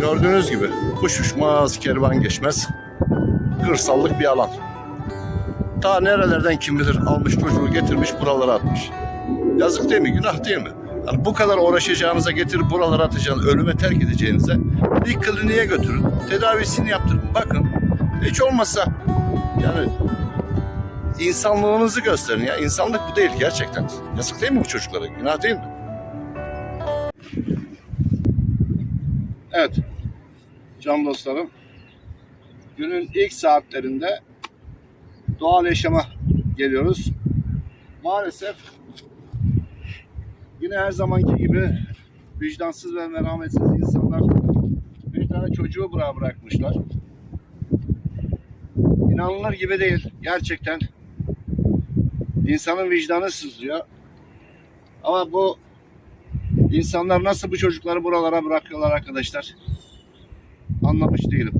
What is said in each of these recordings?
Gördüğünüz gibi kuş uçmaz, kervan geçmez. Kırsallık bir alan. Ta nerelerden kim bilir almış çocuğu getirmiş buralara atmış. Yazık değil mi? Günah değil mi? Yani bu kadar uğraşacağınıza getirip buralara atacağınız, ölüme terk edeceğinize bir kliniğe götürün. Tedavisini yaptırın. Bakın hiç olmazsa yani insanlığınızı gösterin ya. İnsanlık bu değil gerçekten. Yazık değil mi bu çocuklara? Günah değil mi? Evet. Can dostlarım. Günün ilk saatlerinde doğal yaşama geliyoruz. Maalesef yine her zamanki gibi vicdansız ve merhametsiz insanlar bir tane çocuğu bırak bırakmışlar. İnanılır gibi değil. Gerçekten insanın vicdanı sızlıyor. Ama bu insanlar nasıl bu çocukları buralara bırakıyorlar arkadaşlar? Anlamış değilim.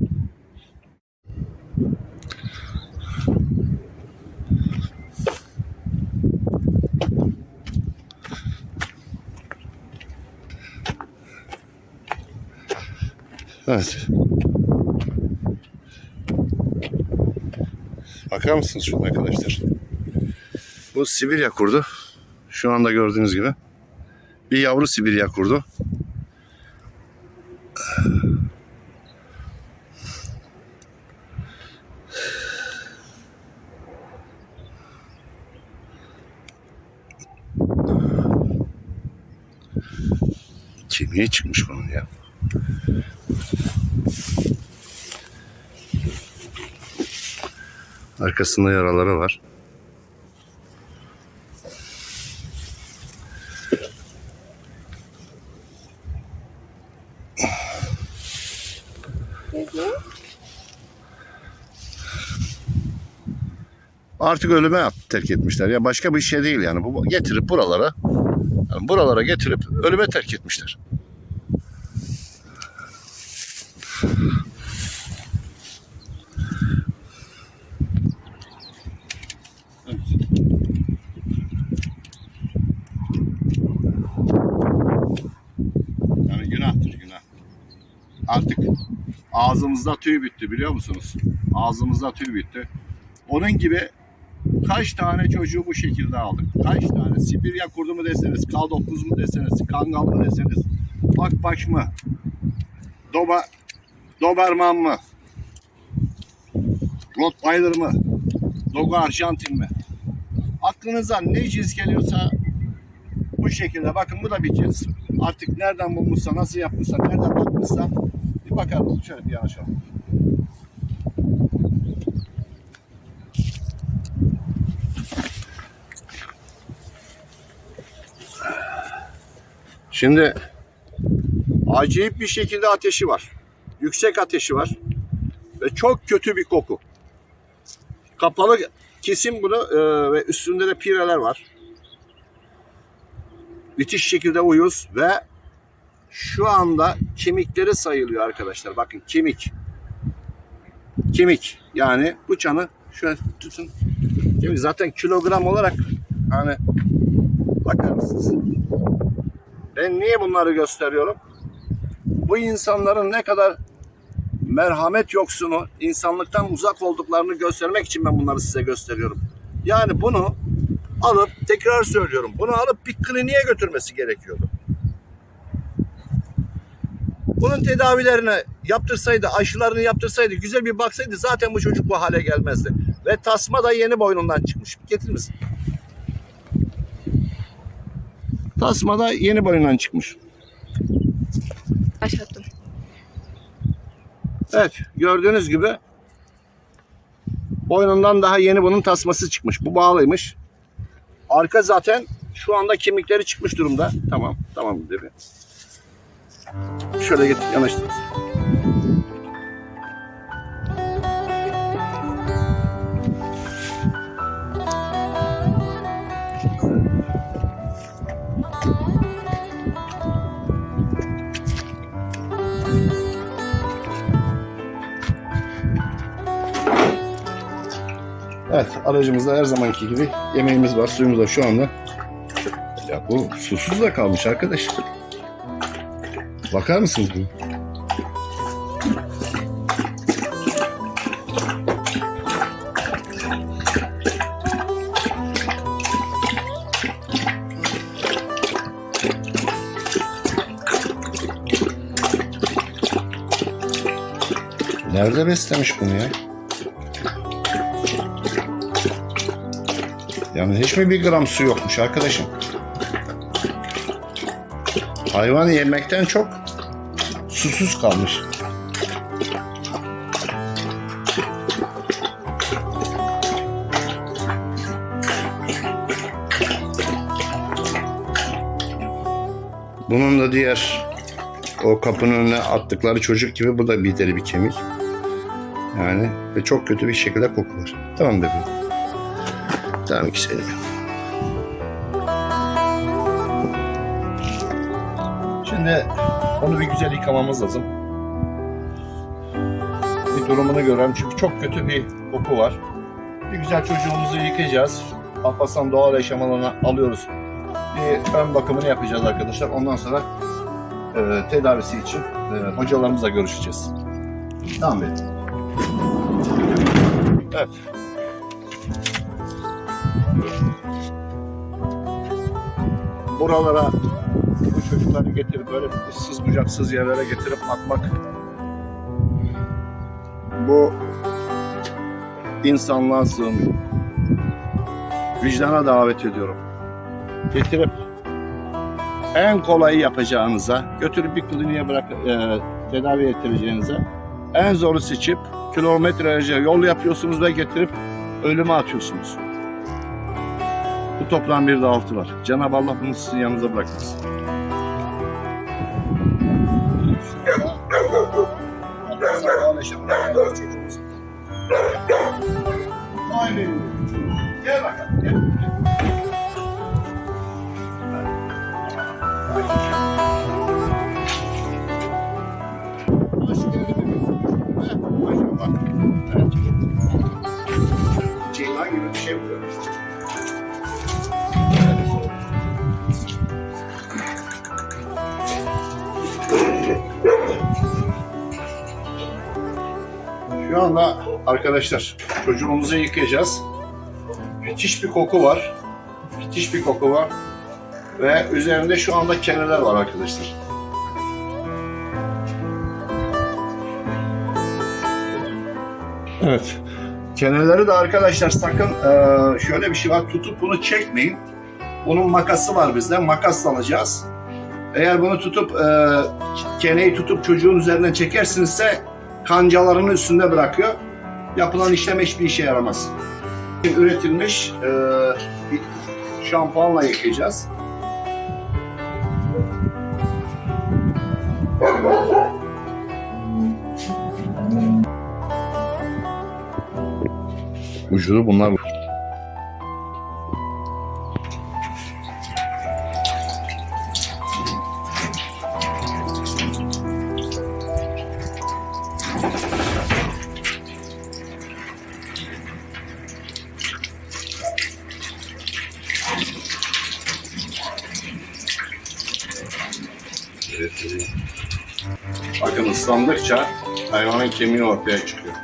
Evet. Bakar mısınız şuna arkadaşlar? Bu Sibirya kurdu. Şu anda gördüğünüz gibi. Bir yavru Sibirya kurdu. Kemiği çıkmış bunun ya. Arkasında yaraları var. Artık ölüme terk etmişler. Ya başka bir şey değil yani. Bu getirip buralara yani buralara getirip ölüme terk etmişler. Yani günahtır günah. Artık ağzımızda tüy bitti biliyor musunuz? Ağzımızda tüy bitti. Onun gibi kaç tane çocuğu bu şekilde aldık? Kaç tane? Sibirya kurdu mu deseniz, K9 mu deseniz, Kangal mı deseniz, Akbaş mı? Doba, Doberman mı? Rottweiler mı? Dogo Arjantin mi? Aklınıza ne cins geliyorsa bu şekilde bakın bu da bir cins. Artık nereden bulmuşsa, nasıl yapmışsa, nereden bakmışsa bir bakar mısın? Şöyle bir yanaşalım. Şimdi acayip bir şekilde ateşi var. Yüksek ateşi var. Ve çok kötü bir koku. Kapalı kesim bunu e, ve üstünde de pireler var. Müthiş şekilde uyuz ve şu anda kemikleri sayılıyor arkadaşlar. Bakın kemik. Kemik. Yani bıçağını şöyle tutun. Kemik zaten kilogram olarak hani bakar mısınız? Ben niye bunları gösteriyorum? Bu insanların ne kadar merhamet yoksunu, insanlıktan uzak olduklarını göstermek için ben bunları size gösteriyorum. Yani bunu alıp tekrar söylüyorum. Bunu alıp bir kliniğe götürmesi gerekiyordu. Bunun tedavilerini yaptırsaydı, aşılarını yaptırsaydı, güzel bir baksaydı zaten bu çocuk bu hale gelmezdi. Ve tasma da yeni boynundan çıkmış. Getirir misin? Tasma da yeni boynundan çıkmış. Başlattım. Evet gördüğünüz gibi boynundan daha yeni bunun tasması çıkmış. Bu bağlıymış. Arka zaten şu anda kemikleri çıkmış durumda. Tamam tamam dedi. Şöyle git yanaştır. Aracımızda her zamanki gibi yemeğimiz var. Suyumuz da şu anda. Ya bu susuz da kalmış arkadaş. Bakar mısınız bu? Nerede beslemiş bunu ya? Yani hiç mi bir gram su yokmuş arkadaşım? Hayvan yemekten çok susuz kalmış. Bunun da diğer o kapının önüne attıkları çocuk gibi bu da bir deri bir kemik. Yani ve çok kötü bir şekilde kokular. Tamam bebeğim. Tamam senin. Şimdi onu bir güzel yıkamamız lazım. Bir durumunu görelim çünkü çok kötü bir koku var. Bir güzel çocuğumuzu yıkayacağız. Alparslan doğal yaşamalarına alıyoruz. Bir ön bakımını yapacağız arkadaşlar. Ondan sonra e, tedavisi için e, hocalarımızla görüşeceğiz. Tamam benim. Evet. Buralara bu çocukları getirip böyle ıssız bucaksız yerlere getirip atmak bu insanlığa sığmıyor. Vicdana davet ediyorum. Getirip en kolayı yapacağınıza, götürüp bir kliniğe bırak, e, tedavi ettireceğinize en zoru seçip kilometrelerce yol yapıyorsunuz ve getirip ölüme atıyorsunuz. Bu toprağın bir de altı var. Cenab-ı Allah bunu sizin yanınıza bırakmasın. Gel bakalım. Gel. Şu anda arkadaşlar çocuğumuzu yıkayacağız. Müthiş bir koku var. Müthiş bir koku var. Ve üzerinde şu anda keneler var arkadaşlar. Evet. Keneleri de arkadaşlar sakın eee, şöyle bir şey var. Tutup bunu çekmeyin. Bunun makası var bizde. Makasla alacağız. Eğer bunu tutup eee keneyi tutup çocuğun üzerinden çekersinizse kancalarının üstünde bırakıyor. Yapılan işlem hiçbir işe yaramaz. Üretilmiş eee, bir şampuanla yıkayacağız. Vücudu bunlar. Bakın ıslandıkça hayvanın kemiği ortaya çıkıyor.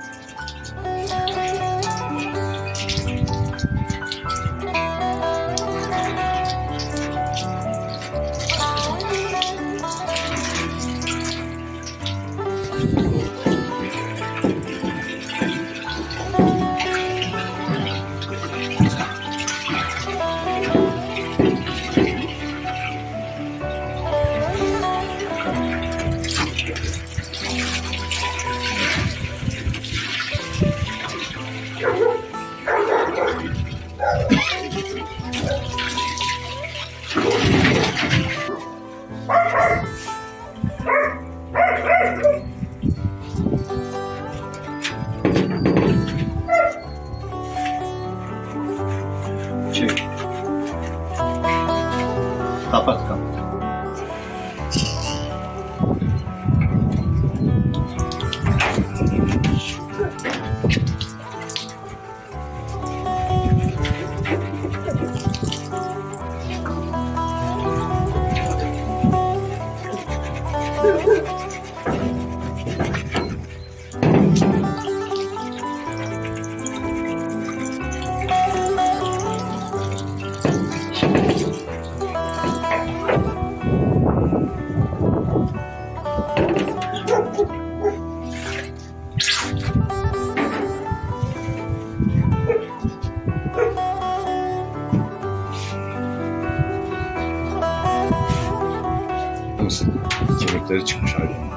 Köpekleri çıkmış hayvanın.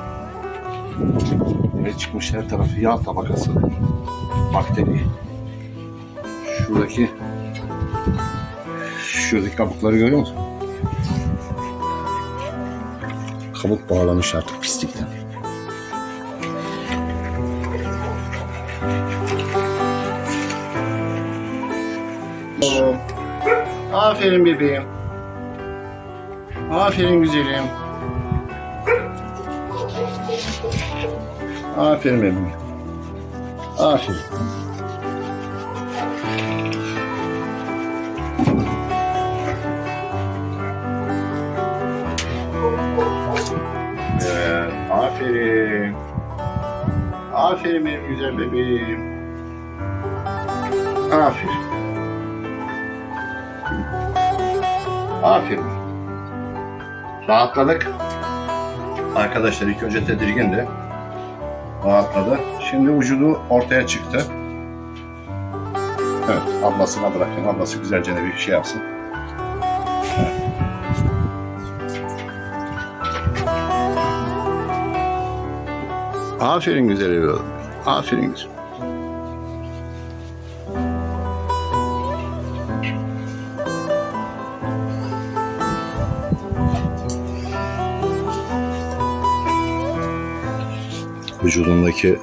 Ve çıkmış her tarafı yağ tabakası. Bakteri. Şuradaki şuradaki kabukları görüyor musun? Kabuk bağlamış artık pislikten. Aferin bebeğim. Aferin güzelim. Aferin bebeğim. Aferin. Evet. Aferin benim güzel bebeğim. Aferin. Aferin. Rahatladık. Arkadaşlar ilk önce tedirgindi. Rahatladı. Şimdi vücudu ortaya çıktı. Evet, ablasına bırakın. Ablası güzelce bir şey yapsın. Aferin güzel evladım. Aferin güzel. Vücudundaki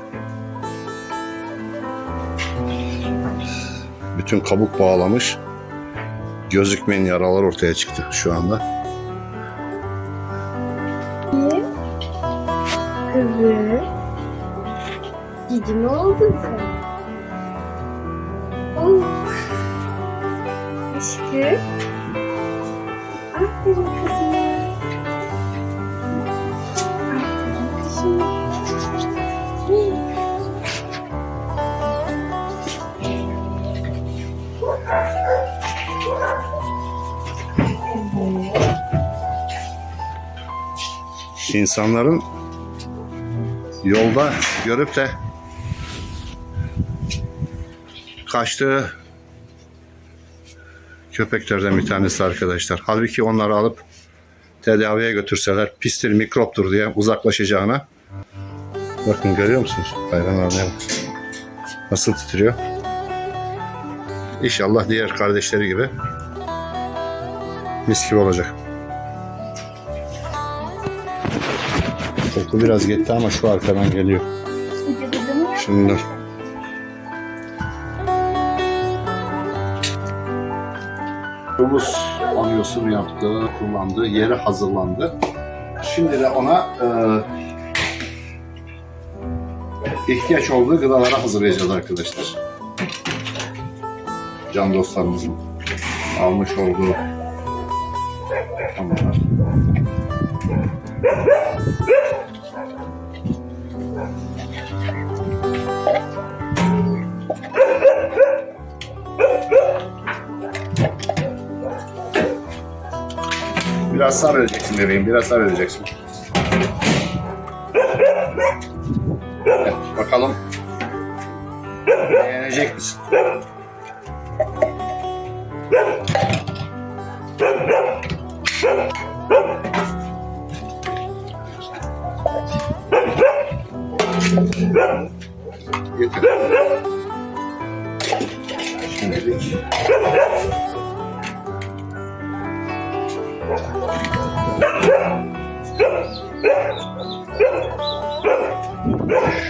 bütün kabuk bağlamış gözükmeyen yaralar ortaya çıktı şu anda. Kızım. Cici mi sen? Oh. Aşkım. Aferin kızım. İnsanların yolda görüp de kaçtığı köpeklerden bir tanesi arkadaşlar. Halbuki onları alıp tedaviye götürseler pistir, mikroptur diye uzaklaşacağına. Bakın görüyor musunuz? Hayvanlar ne? Nasıl titriyor? İnşallah diğer kardeşleri gibi mis gibi olacak. Koku biraz gitti ama şu arkadan geliyor. Şimdi Yavuz anyosunu yaptı, kullandı, yeri hazırlandı. Şimdi de ona e, ihtiyaç olduğu gıdaları hazırlayacağız arkadaşlar. Can dostlarımızın almış olduğu tamamlar. Biraz sabredeceksin bebeğim, biraz sabredeceksin. Bakalım. Beğenecek misin?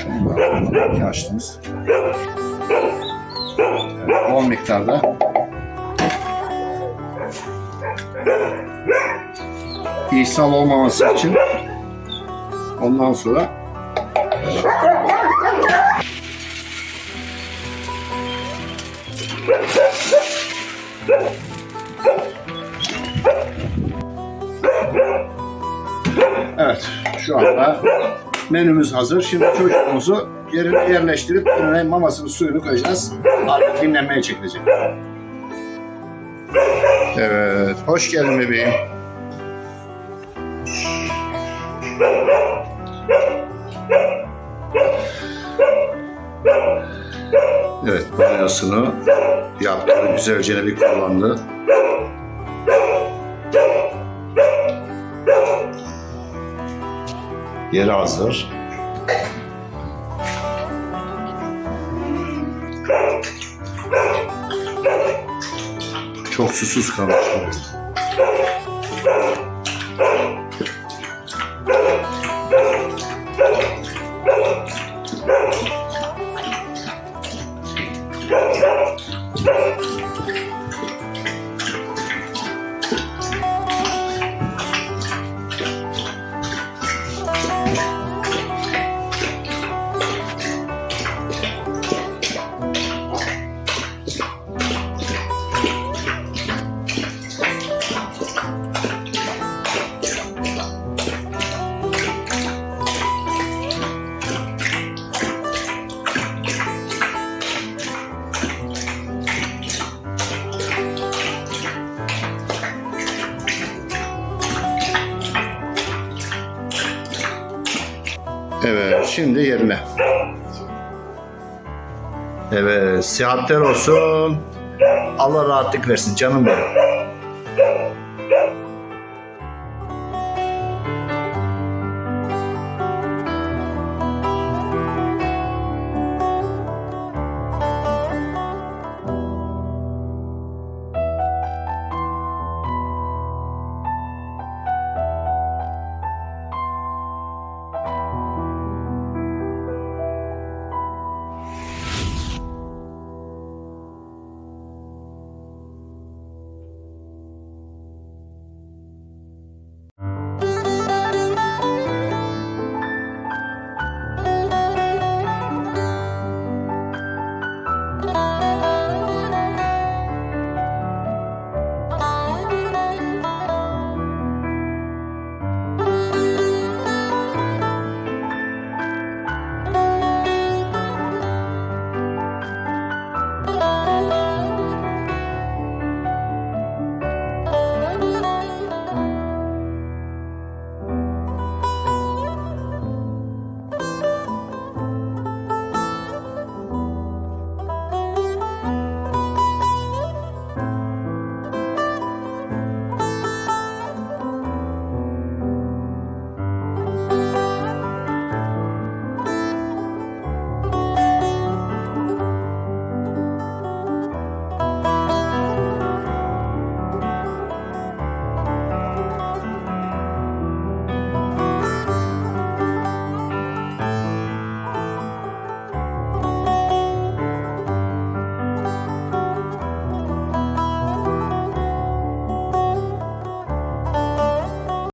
Şundan açtınız. Evet, bol miktarda ishal olmaması için ondan sonra şu anda menümüz hazır. Şimdi çocuğumuzu yerine yerleştirip önüne mamasını suyunu koyacağız. Artık dinlenmeye çekilecek. Evet, hoş geldin bebeğim. Evet, banyosunu yaptı. Güzelce bir kullandı. Yeri hazır. Çok susuz karıştırıyor. Şimdi yerine. Evet, sıhhatler olsun. Allah rahatlık versin canım benim.